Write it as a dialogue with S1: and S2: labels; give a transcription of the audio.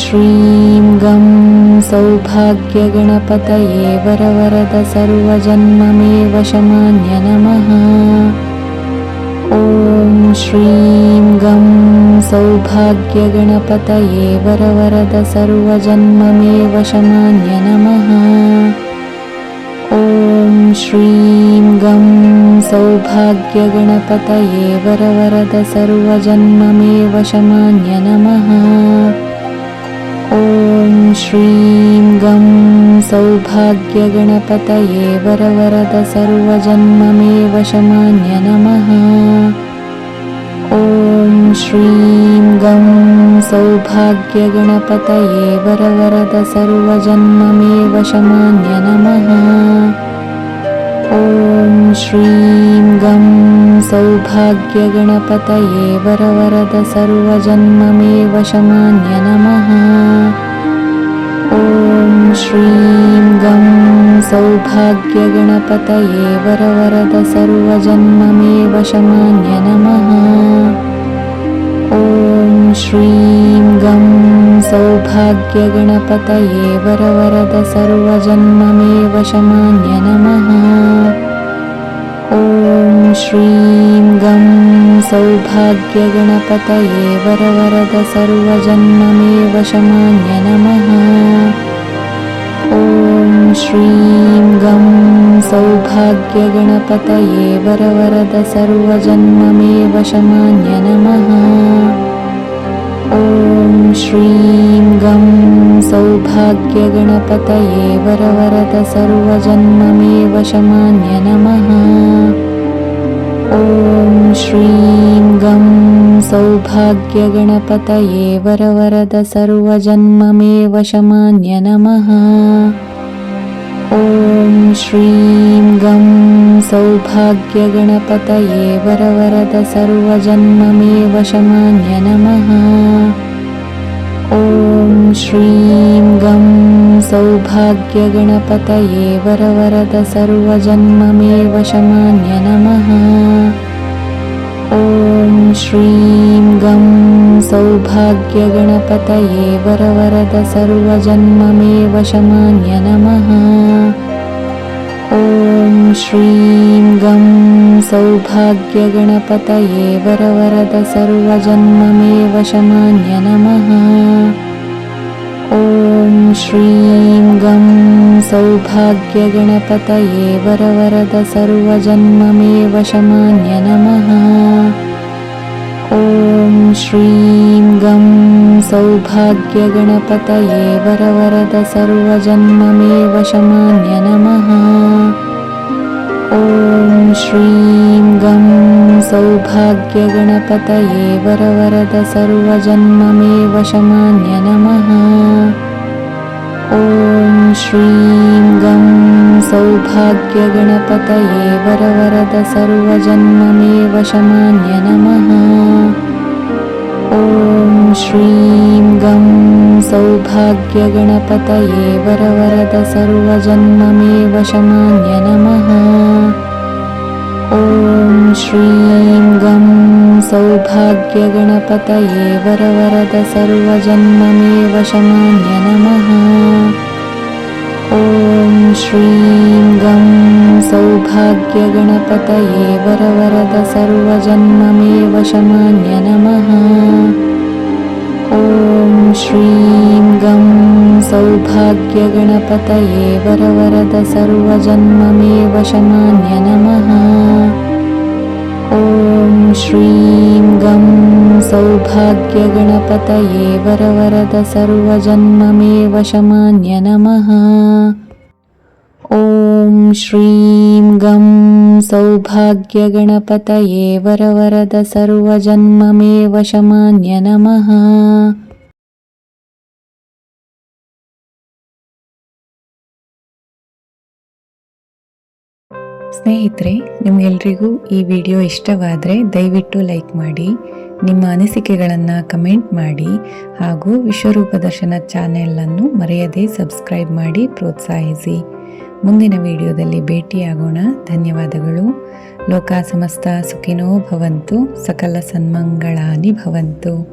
S1: श्रीं गं सौभाग्यगणपतये वरवरद सर्वजन्ममे वशमान्य नमः। ॐ श्रीं गं सौभाग्यगणपतये वरवरद सर्वजन्ममे वशमान्य नमः। ॐ श्रीं गं सौभाग्यगणपतये वरवरद सर्वजन्ममे वशमान्य नमः श्रीं गं सौभाग्यगणपतये वरवरद सर्वजन्ममे वशमान्य नमः ॐ श्रीं गं सौभाग्यगणपतये वरवरद सर्वजन्ममे वशमान्य नमः ॐ श्रीं गं सौभाग्यगणपतये वरवरद सर्वजन्ममे वशमान्य नमः ॐ श्रीं गं सौभाग्यगणपतये वरवरद सर्वजन्ममे वशमान्य नमः। ॐ श्रीं गं सौभाग्यगणपतये वरवरद सर्वजन्ममे वशमान्य नमः। ॐ श्रीं गं सौभाग्यगणपतये वरवरद सर्वजन्ममे वशमान्य नमः श्रीं गं सौभाग्यगणपतये वरवरद सर्वजन्ममे वशमान्य नमः। ॐ श्रीं गं सौभाग्यगणपतये वरवरद सर्वजन्ममे वशमान्य नमः। ॐ श्रीं गं सौभाग्यगणपतये वरवरद सर्वजन्ममे वशमान्य नमः ॐ श्रीं गं सौभाग्यगणपतये वरवरद सर्वजन्ममे वशमान्य नमः। ॐ श्रीं गं सौभाग्यगणपतये वरवरद सर्वजन्ममे वशमान्य नमः। ॐ श्रीं गं सौभाग्यगणपतये वरवरद सर्वजन्ममे वशमान्य नमः। ॐ श्रीं गं सौभाग्यगणपतये वरवरद सर्वजन्ममे वशमान्य नमः। ॐ श्रीं गं सौभाग्यगणपतये वरवरद सर्वजन्ममे वशमान्य नमः ॐ श्रीं गं सौभाग्यगणपतये वरवरद सर्वजन्ममे वशमान्य नमः। ॐ श्रीं गं सौभाग्यगणपतये वरवरद सर्वजन्ममे वशमान्य नमः ॐ श्रीं गं सौभाग्यगणपतये वरवरद सर्वजन्ममे वशमान्य नमः। ॐ श्रीं गं सौभाग्यगणपतये वरवरद सर्वजन्ममे वशमान्य नमः। ॐ श्रीं गं सौभाग्यगणपतये वरवरद सर्वजन्ममे वशमान्य नमः। ॐ श्रीं गं सौभाग्यगणपतये वरवरद सर्वजन्ममे वशमान्य नमः। ॐ श्रीं गं सौभाग्यगणपतये वरवरद सर्वजन्ममे वशमान्य नमः ॐ श्रीं गं सौभाग्यगणपतये वरवरद सर्वजन्ममे वशमान्य नमः। ॐ श्रीं गं सौभाग्यगणपतये वरवरद सर्वजन्ममे वशमान्य नमः ಸ್ನೇಹಿತರೆ, ನಿಮಗೆಲ್ರಿಗೂ ಈ ವಿಡಿಯೋ ಇಷ್ಟವಾದರೆ ದಯವಿಟ್ಟು ಲೈಕ್ ಮಾಡಿ, ನಿಮ್ಮ ಅನಿಸಿಕೆಗಳನ್ನು ಕಮೆಂಟ್ ಮಾಡಿ ಹಾಗೂ ವಿಶ್ವರೂಪ ದರ್ಶನ ಚಾನೆಲನ್ನು ಮರೆಯದೆ ಸಬ್ಸ್ಕ್ರೈಬ್ ಮಾಡಿ ಪ್ರೋತ್ಸಾಹಿಸಿ. ಮುಂದಿನ ವಿಡಿಯೋದಲ್ಲಿ ಭೇಟಿಯಾಗೋಣ. ಧನ್ಯವಾದಗಳು. ಲೋಕ ಸಮಸ್ತ ಸುಖಿನೋ ಭವಂತು, ಸಕಲ ಸನ್ಮಂಗಳಾನಿ ಭವಂತು.